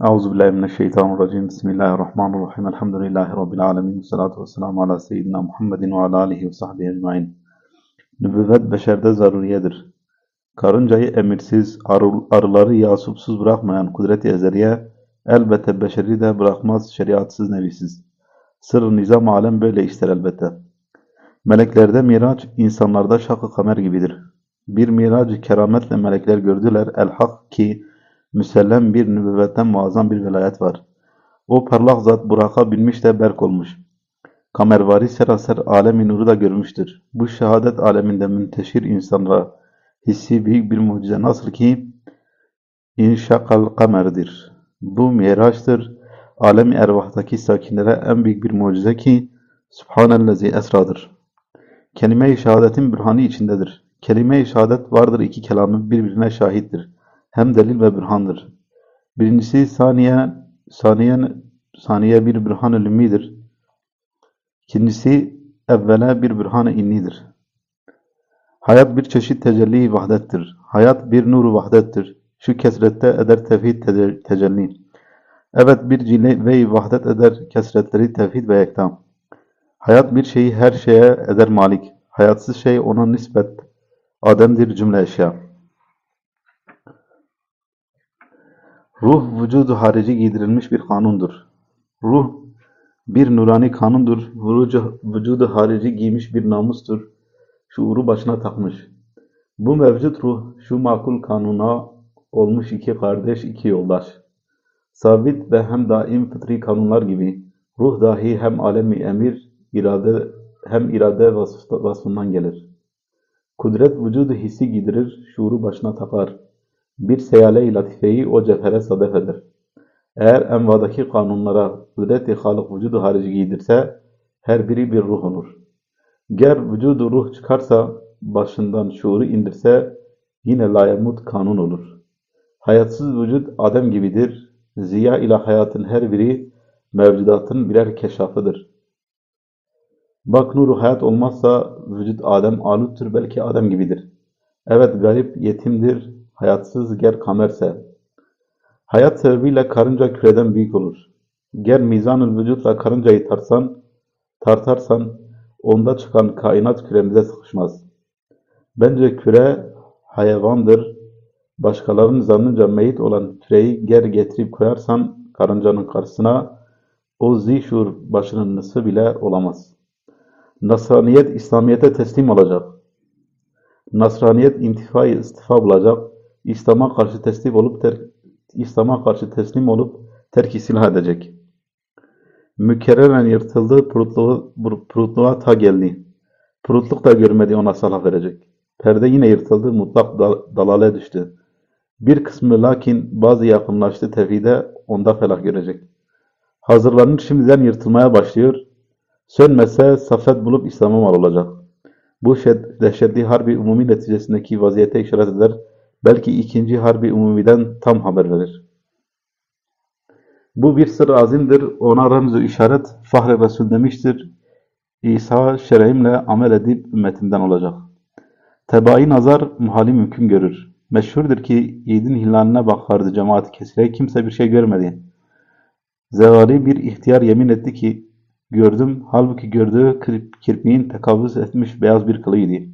Euzubillahimineşşeytanirracim. Bismillahirrahmanirrahim. Elhamdülillahi Rabbil alemin. Salatu vesselamu ala seyyidina Muhammedin ve ala alihi ve sahbihi ecmain. Nübüvvet beşerde zaruriyedir. Karıncayı emirsiz, arı- arıları yasupsuz bırakmayan kudret-i ezeliye, elbette beşeri de bırakmaz şeriatsız nevisiz. Sır-ı nizam alem böyle ister elbette. Meleklerde miraç, insanlarda şak-ı kamer gibidir. Bir miracı kerametle melekler gördüler. El-Hak ki müsellem bir nübüvvetten muazzam bir velayet var. O parlak zat Burak'a binmiş de berk olmuş. Kamervari seraser alemi nuru da görmüştür. Bu şehadet aleminde münteşir insanlara hissi büyük bir mucize nasıl ki inşakal kamerdir. Bu miraçtır. Alem ervahtaki sakinlere en büyük bir mucize ki Subhanellezi esradır. Kelime-i şehadetin bürhanı içindedir. Kelime-i şehadet vardır iki kelamı birbirine şahittir. Hem delil ve bürhandır. Birincisi saniye, saniyen, saniye bir bürhan-ı. İkincisi evvela bir bürhan-ı innidir. Hayat bir çeşit tecelli vahdettir. Hayat bir nuru vahdettir. Şu kesrette eder tevhid te- tecelli. Evet bir cilve-i vahdet eder kesretleri tevhid ve ektam. Hayat bir şeyi her şeye eder malik. Hayatsız şey ona nispet. Ademdir cümle eşya. Ruh vücudu harici giydirilmiş bir kanundur. Ruh bir nurani kanundur. Vücudu, vücudu harici giymiş bir namustur. Şuuru başına takmış. Bu mevcut ruh şu makul kanuna olmuş iki kardeş, iki yoldaş. Sabit ve hem daim fıtri kanunlar gibi ruh dahi hem alemi emir, irade hem irade vasfından gelir. Kudret vücudu hissi giydirir, şuuru başına takar. Bir seyale-i latifeyi o cevhere sadef eder. Eğer envadaki kanunlara kudret-i halık vücudu harici giydirse, her biri bir ruh olur. Ger vücudu ruh çıkarsa, başından şuuru indirse, yine layamut kanun olur. Hayatsız vücut Adem gibidir. Ziya ile hayatın her biri mevcudatın birer keşafıdır. Bak nuru hayat olmazsa vücut Adem aluttur belki Adem gibidir. Evet garip yetimdir, hayatsız ger kamerse. Hayat sebebiyle karınca küreden büyük olur. Ger mizanül vücutla karıncayı tartsan, tartarsan onda çıkan kainat küremize sıkışmaz. Bence küre hayvandır. Başkalarının zannınca meyit olan küreyi ger getirip koyarsan karıncanın karşısına o zişur başının nısı bile olamaz. Nasraniyet İslamiyet'e teslim olacak. Nasraniyet intifayı istifa bulacak. İslam'a karşı teslim olup ter, İslam'a karşı teslim olup terk silah edecek. Mükerreren yırtıldı, purutluğu, purutluğa ta geldi. Purutluk da görmedi ona salah verecek. Perde yine yırtıldı, mutlak dal- dalale düştü. Bir kısmı lakin bazı yakınlaştı tevhide onda felah görecek. Hazırlanır şimdiden yırtılmaya başlıyor. Sönmese safet bulup İslam'a mal olacak. Bu dehşetli harbi umumi neticesindeki vaziyete işaret eder. Belki ikinci harbi umumiden tam haber verir. Bu bir sır azimdir. Ona remz-i işaret Fahri Resul demiştir. İsa şer'imle amel edip ümmetimden olacak. Tebai nazar muhali mümkün görür. Meşhurdur ki yiğidin hilaline bakardı cemaat kesire kimse bir şey görmedi. Zevali bir ihtiyar yemin etti ki gördüm halbuki gördüğü kir- kirpiğin tekavvüz etmiş beyaz bir kılıydı.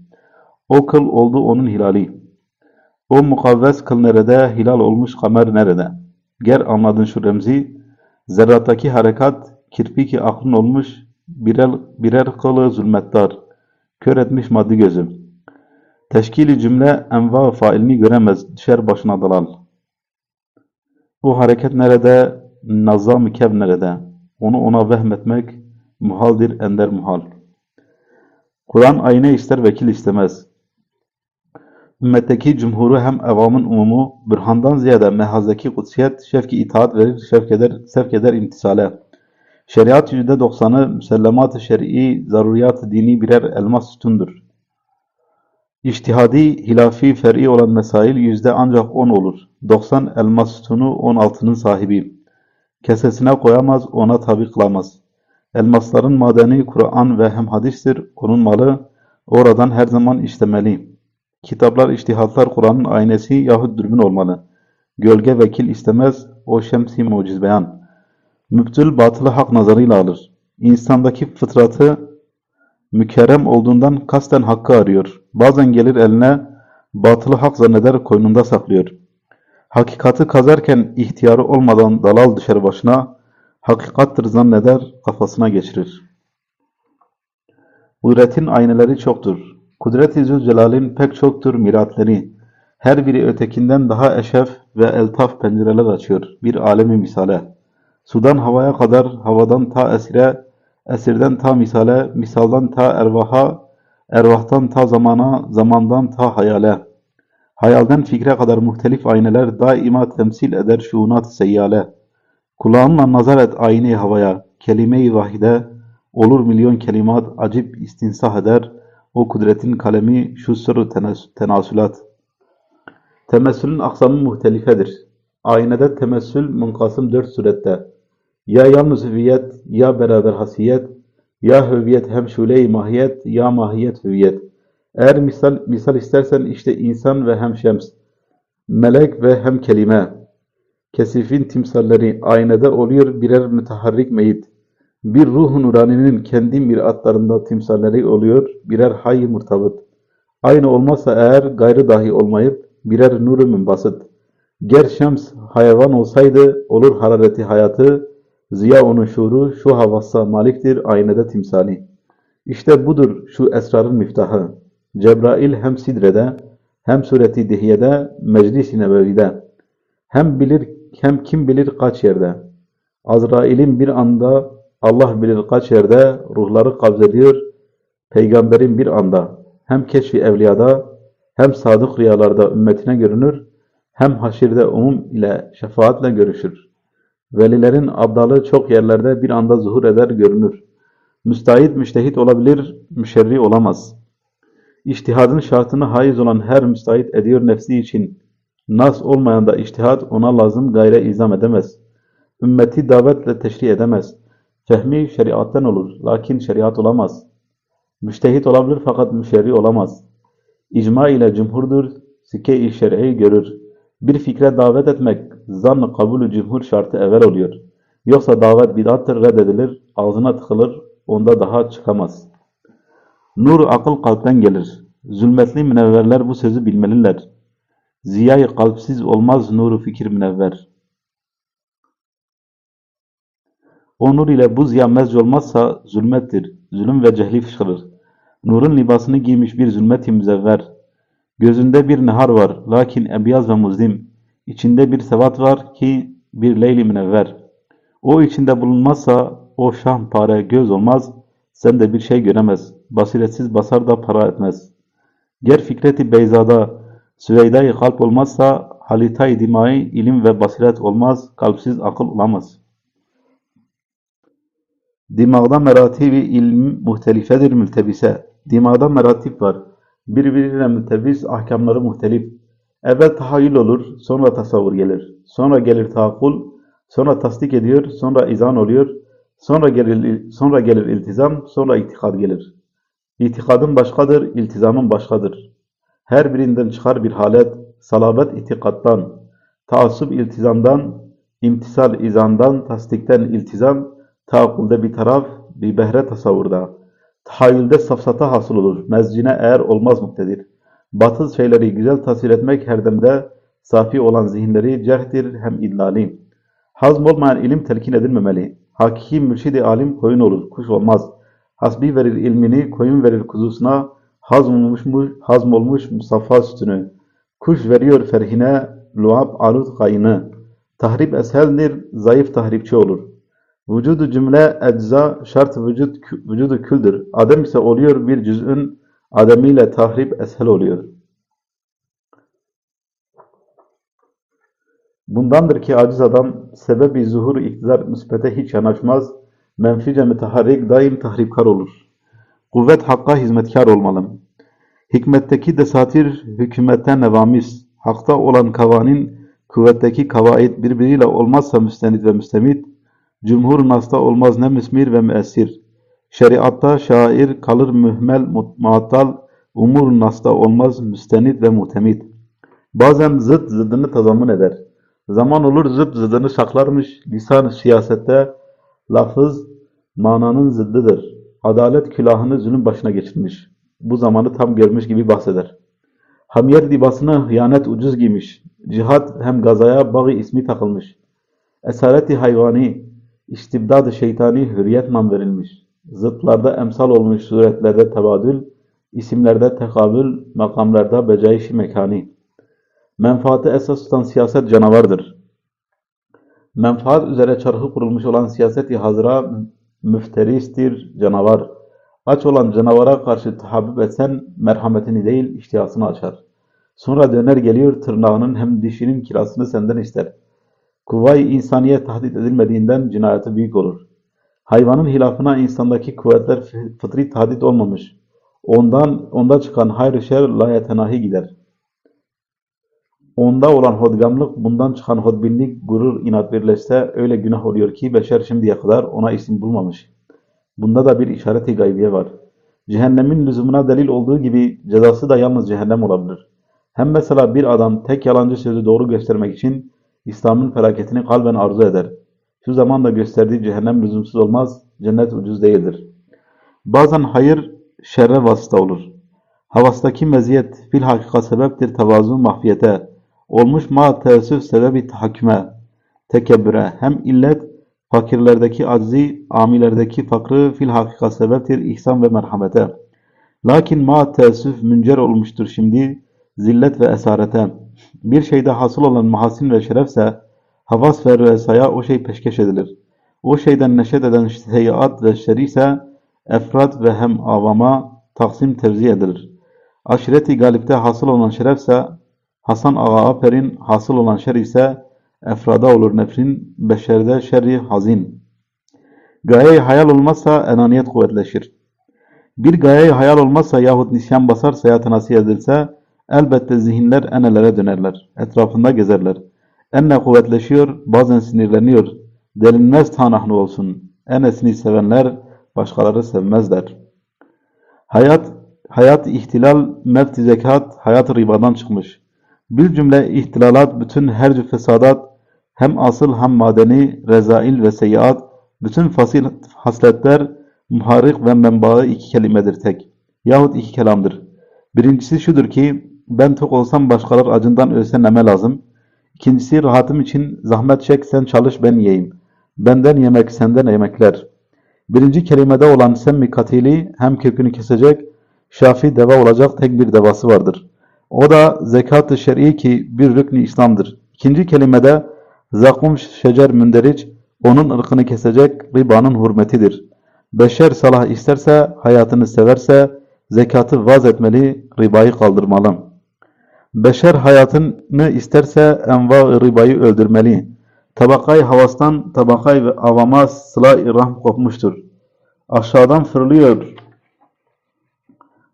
O kıl oldu onun hilali. O mukavves kıl nerede, hilal olmuş kamer nerede? Ger anladın şu remzi, zerrattaki harekat, kirpiki aklın olmuş, birer, birer kılı zulmettar, kör etmiş maddi gözüm. Teşkili cümle enva failini göremez, düşer başına dalal. Bu hareket nerede, nazam-ı kev nerede? Onu ona vehmetmek muhaldir, ender muhal. Kur'an ayna ister, vekil istemez. Ümmetteki cumhuru hem evamın umumu, bürhandan ziyade mehazdaki kutsiyet, şevki itaat verir, şevk eder, sevk eder imtisale. Şeriat yüzde doksanı, müsellemat-ı şer'i, zaruriyat-ı dini birer elmas sütundur. İçtihadi, hilafi, fer'i olan mesail yüzde ancak on olur. Doksan elmas sütunu on altının sahibi. Kesesine koyamaz, ona tabi kılamaz. Elmasların madeni Kur'an ve hem hadistir, onun malı oradan her zaman işlemeli. Kitaplar, içtihatlar Kur'an'ın aynesi yahut dürbün olmalı. Gölge vekil istemez, o şemsi muciz beyan. Müptül batılı hak nazarıyla alır. İnsandaki fıtratı mükerrem olduğundan kasten hakkı arıyor. Bazen gelir eline, batılı hak zanneder koynunda saklıyor. Hakikati kazarken ihtiyarı olmadan dalal düşer başına, hakikattır zanneder kafasına geçirir. Kudretin ayneleri çoktur. Kudret-i Zülcelal'in pek çoktur miratleri. Her biri ötekinden daha eşef ve eltaf pencereler açıyor. Bir alemi misale. Sudan havaya kadar, havadan ta esire, esirden ta misale, misaldan ta ervaha, ervahtan ta zamana, zamandan ta hayale. Hayalden fikre kadar muhtelif ayneler daima temsil eder şuunat seyyale. Kulağınla nazar et ayne havaya, kelime-i vahide, olur milyon kelimat acip istinsah eder, o kudretin kalemi şu sırrı tenas- tenasülat. Temessülün aksamı muhtelifedir. Aynede temessül munkasım dört surette. Ya yalnız hüviyet, ya beraber hasiyet, ya hüviyet hem şule-i mahiyet, ya mahiyet hüviyet. Eğer misal, misal istersen işte insan ve hem şems, melek ve hem kelime. Kesifin timsalleri aynede oluyor birer müteharrik meyit. Bir ruh nuraninin kendi miratlarında timsalleri oluyor birer hayy murtabıt. Aynı olmazsa eğer gayrı dahi olmayıp birer nuru münbasıt. Ger şems hayvan olsaydı olur harareti hayatı, ziya onun şuuru şu havassa maliktir aynede timsali. İşte budur şu esrarın miftahı. Cebrail hem sidrede, hem sureti dihiyede, meclis-i nebevide. Hem bilir, hem kim bilir kaç yerde. Azrail'in bir anda, Allah bilir kaç yerde, ruhları kabzediyor, peygamberin bir anda. Hem keşfi evliyada, hem sadık rüyalarda ümmetine görünür, hem haşirde umum ile şefaatle görüşür. Velilerin abdalı çok yerlerde bir anda zuhur eder görünür. Müstahit müştehit olabilir, müşerri olamaz. İçtihadın şartını haiz olan her müstahit ediyor nefsi için. Nas olmayan da içtihat ona lazım gayre izam edemez. Ümmeti davetle teşri edemez. Fehmi şeriattan olur, lakin şeriat olamaz. Müştehit olabilir fakat müşerri olamaz. İcma ile cumhurdur, sikke-i şer'i görür. Bir fikre davet etmek, zan kabulü cumhur şartı evvel oluyor. Yoksa davet bid'attır, reddedilir, ağzına tıkılır, onda daha çıkamaz. Nur akıl kalpten gelir. Zulmetli münevverler bu sözü bilmeliler. Ziyayı kalpsiz olmaz nuru fikir münevver. O nur ile bu ziya mezc olmazsa zulmettir. Zulüm ve cehli fışkırır. Nurun libasını giymiş bir zulmet-i müzevver. Gözünde bir nehar var, lakin ebyaz ve muzdim. İçinde bir sevat var ki bir leyli münevver. O içinde bulunmazsa o şahpare göz olmaz, sen de bir şey göremez. Basiretsiz basar da para etmez. Ger fikreti beyzada, süveyda-i kalp olmazsa, halitay dimai ilim ve basiret olmaz, kalpsiz akıl olamaz. Dimağda meratibi ilm muhtelifedir mültebise. Dimağda meratip var. Birbiriyle mütebis, ahkamları muhtelif. Evvel tahayyül olur, sonra tasavvur gelir. Sonra gelir tahakkul, sonra tasdik ediyor, sonra izan oluyor. Sonra gelir, sonra gelir iltizam, sonra itikad gelir. İtikadın başkadır, iltizamın başkadır. Her birinden çıkar bir halet, salabet itikattan, taassup iltizamdan, imtisal izandan, tasdikten iltizam, taakkulde bir taraf, bir behre tasavvurda. Tahayyülde safsata hasıl olur, mezcine eğer olmaz muktedir. Batıl şeyleri güzel tasvir etmek her demde safi olan zihinleri cerhtir hem idlali. Hazm olmayan ilim telkin edilmemeli. Hakiki mürşidi alim koyun olur, kuş olmaz. Hasbi verir ilmini, koyun verir kuzusuna, hazm olmuş, hazm olmuş musaffa sütünü. Kuş veriyor ferhine, luab alut kayını. Tahrip esheldir, zayıf tahripçi olur. Vücudu cümle ecza, şart vücut, vücudu küldür. Adem ise oluyor bir cüz'ün, ademiyle tahrip eshel oluyor. Bundandır ki aciz adam sebebi zuhur iktidar müspete hiç yanaşmaz, menfice müteharrik daim tahripkar olur. Kuvvet hakka hizmetkar olmalı. Hikmetteki desatir hükümetten nevamis, hakta olan kavanin kuvvetteki kavaid birbiriyle olmazsa müstenid ve müstemit, cumhur nasta olmaz ne müsmir ve müessir. Şeriatta şair kalır mühmel muattal, umur nasta olmaz müstenid ve muhtemit. Bazen zıt zıddını tazammun eder. Zaman olur zıt zıdını saklarmış. Lisan siyasette lafız mananın zıddıdır. Adalet külahını zulüm başına geçirmiş. Bu zamanı tam görmüş gibi bahseder. Hamiyet libasını hıyanet ucuz giymiş. Cihat hem gazaya bağı ismi takılmış. Esareti hayvani, istibdad-ı şeytani hürriyet nam verilmiş. Zıtlarda emsal olmuş suretlerde tebadül, isimlerde tekabül, makamlarda becaiş-i mekani. Menfaati esas tutan siyaset canavardır. Menfaat üzere çarkı kurulmuş olan siyaseti hazıra müfteristir, canavar. Aç olan canavara karşı tahabbüp etsen merhametini değil iştihasını açar. Sonra döner geliyor tırnağının hem dişinin kirasını senden ister. Kuvvay insaniye tahdit edilmediğinden cinayeti büyük olur. Hayvanın hilafına insandaki kuvvetler fıtri tahdit olmamış. Ondan onda çıkan hayır şer la yetenahi gider. Onda olan hodgamlık, bundan çıkan hodbinlik, gurur, inat birleşse öyle günah oluyor ki beşer şimdiye kadar ona isim bulmamış. Bunda da bir işareti gaybiye var. Cehennemin lüzumuna delil olduğu gibi cezası da yalnız cehennem olabilir. Hem mesela bir adam tek yalancı sözü doğru göstermek için İslam'ın felaketini kalben arzu eder. Şu zaman da gösterdiği cehennem lüzumsuz olmaz, cennet ucuz değildir. Bazen hayır şerre vasıta olur. Havastaki meziyet fil hakika sebeptir tevazu mahfiyete. Olmuş ma teessüf sebebi tahakküme, tekebbüre. Hem illet fakirlerdeki aczi, amilerdeki fakrı fil hakika sebeptir ihsan ve merhamete. Lakin ma teessüf müncer olmuştur şimdi zillet ve esarete. Bir şeyde hasıl olan mahasin ve şerefse havas ve rüesaya o şey peşkeş edilir. O şeyden neşet eden seyyiat ve şer ise efrat ve hem avama taksim tevzi edilir. Aşireti galipte hasıl olan şerefse Hasan Ağa Aper'in hasıl olan şer ise efrada olur nefrin, beşerde şerri hazin. Gaye hayal olmazsa enaniyet kuvvetleşir. Bir gaye hayal olmazsa yahut nisyan basarsa ya tenasi edilse elbette zihinler enelere dönerler. Etrafında gezerler. Enne kuvvetleşiyor, bazen sinirleniyor. Delinmez tanahnu olsun. Enesini sevenler başkaları sevmezler. Hayat, hayat ihtilal, mevti zekat, hayat ribadan çıkmış. Bir cümle ihtilalat, bütün her fesadat, hem asıl hem madeni, rezail ve seyyiat, bütün fasil hasletler, muharik ve menbaı iki kelimedir tek. Yahut iki kelamdır. Birincisi şudur ki, ben tok olsam başkalar acından ölse neme lazım. İkincisi rahatım için zahmet çek sen çalış ben yiyeyim. Benden yemek senden yemekler. Birinci kelimede olan semmi katili hem kökünü kesecek, şafi deva olacak tek bir devası vardır. O da zekat-ı şer'i ki bir rükn-i İslam'dır. İkinci kelimede zakum şecer münderiç, onun ırkını kesecek ribanın hürmetidir. Beşer salah isterse, hayatını severse, zekatı vaz etmeli, ribayı kaldırmalı. Beşer hayatını isterse enva ribayı öldürmeli. Tabakayı havastan tabakayı ve avama sıla-i rahm kopmuştur. Aşağıdan fırlıyor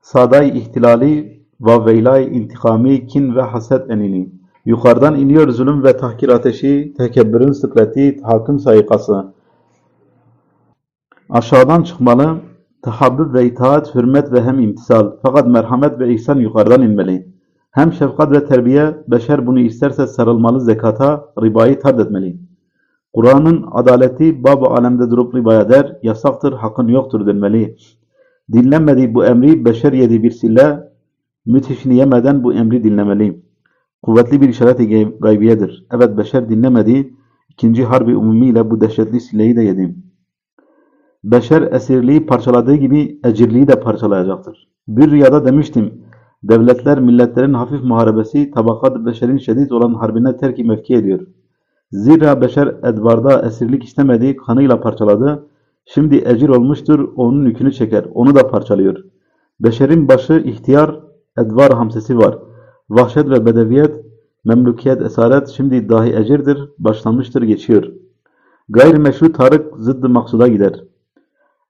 saday ihtilali ve veylay intikami kin ve haset enini. Yukarıdan iniyor zulüm ve tahkir ateşi, tekebbürün sıkleti, tahakküm sayıkası. Aşağıdan çıkmalı, tahabbüb ve itaat, hürmet ve hem imtisal. Fakat merhamet ve ihsan yukarıdan inmeli. Hem şefkat ve terbiye, beşer bunu isterse sarılmalı zekata, ribayı tard. Kur'an'ın adaleti bab-ı alemde durup ribaya der, yasaktır, hakkın yoktur denmeli. Dinlenmediği bu emri beşer yedi bir sille, müthişini yemeden bu emri dinlemeli. Kuvvetli bir işaret-i gaybiyedir. Evet beşer dinlemedi, ikinci harbi umumiyle bu dehşetli silleyi de yedi. Beşer esirliği parçaladığı gibi ecirliği de parçalayacaktır. Bir rüyada demiştim, devletler milletlerin hafif muharebesi tabakat beşerin şiddet olan harbine terki mevki ediyor. Zira beşer edvarda esirlik istemedi, kanıyla parçaladı. Şimdi ecir olmuştur, onun yükünü çeker, onu da parçalıyor. Beşerin başı ihtiyar, edvar hamsesi var. Vahşet ve bedeviyet, memlukiyet, esaret şimdi dahi ecirdir, başlanmıştır, geçiyor. Gayrimeşru tarık zıddı maksuda gider.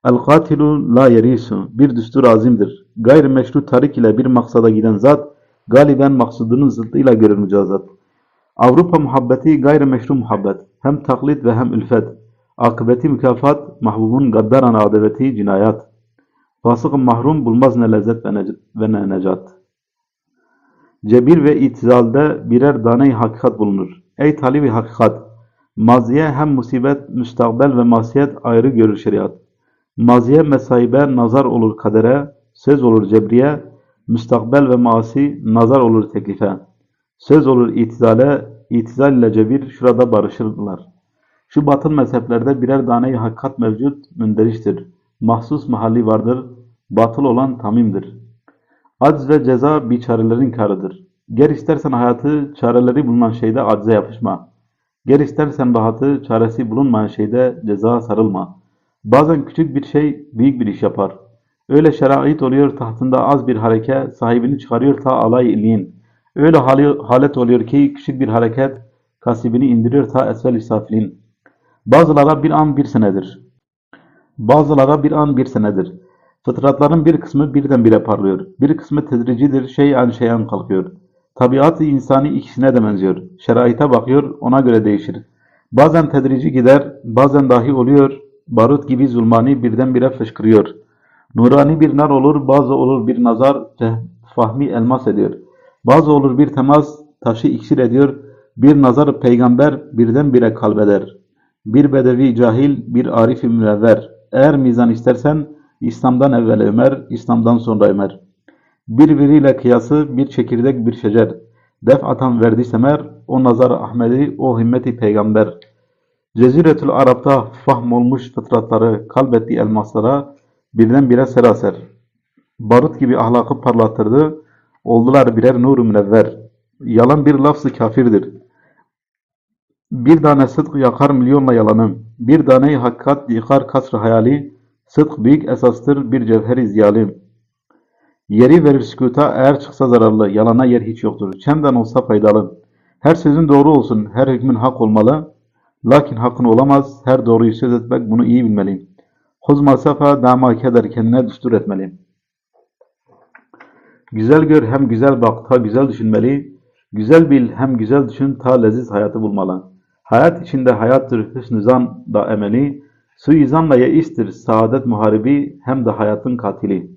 El-katilu la yerisu, bir düstur azimdir. Gayrimeşru tarik ile bir maksada giden zat, galiben maksudunun zıddıyla görür mücazat. Avrupa muhabbeti gayrimeşru muhabbet, hem taklit ve hem ülfet. Akıbeti mükafat, mahbubun gaddaran adeveti cinayat. Fasık mahrum bulmaz ne lezzet ve ve ne necat. Cebir ve itizalde birer dane hakikat bulunur. Ey talibi hakikat! Maziye hem musibet, müstakbel ve masiyet ayrı görür şeriat. Maziye mesaibe nazar olur kadere, söz olur cebriye, müstakbel ve masi nazar olur teklife. Söz olur itizale, itizal ile cebir şurada barışırlar. Şu batıl mezheplerde birer tane hakikat mevcut, münderiştir. Mahsus mahalli vardır, batıl olan tamimdir. Acz ve ceza biçarelerin karıdır. Ger istersen hayatı, çareleri bulunan şeyde acze yapışma. Ger istersen rahatı, çaresi bulunmayan şeyde ceza sarılma. Bazen küçük bir şey büyük bir iş yapar. Öyle şerait oluyor tahtında az bir hareke, sahibini çıkarıyor ta alay illiğin. Öyle hali, halet oluyor ki küçük bir hareket, kasibini indiriyor ta esvel safilin. Bazılara bir an bir senedir. Bazılara bir an bir senedir. Fıtratların bir kısmı birdenbire parlıyor. Bir kısmı tedricidir, şeyan şeyan kalkıyor. Tabiat-ı insani ikisine de benziyor. Şeraite bakıyor, ona göre değişir. Bazen tedrici gider, bazen dahi oluyor. Barut gibi zulmani birdenbire fışkırıyor. Nurani bir nar olur, bazı olur bir nazar, fahmi elmas ediyor. Bazı olur bir temas, taşı iksir ediyor. Bir nazar peygamber birdenbire kalbeder. Bir bedevi cahil, bir arifi münevver. Eğer mizan istersen, İslam'dan evvel Ömer, İslam'dan sonra Ömer. Birbiriyle kıyası bir çekirdek bir şecer. Def atan verdi semer, o nazar Ahmedi, o himmeti peygamber. Ceziretül Arap'ta fahm olmuş fıtratları kalbetti elmaslara, birdenbire seraser. Barut gibi ahlakı parlattırdı, oldular birer nur-u münevver. Yalan bir lafzı kafirdir. Bir tane sıdk yakar milyonla yalanı, bir tane hakikat yıkar kasr hayali, sıdk büyük esastır bir cevheri ziyalim. Yeri verir sükuta eğer çıksa zararlı, yalana yer hiç yoktur. Çemden olsa faydalı. Her sözün doğru olsun, her hükmün hak olmalı. Lakin hakkın olamaz, her doğruyu söz etmek bunu iyi bilmeli. Huzma sefa dama keder kendine düstur etmeli. Güzel gör hem güzel bak ta güzel düşünmeli. Güzel bil hem güzel düşün ta leziz hayatı bulmalı. Hayat içinde hayattır hüsnü zan da emeli. Suizanla yeistir saadet muharibi hem de hayatın katili.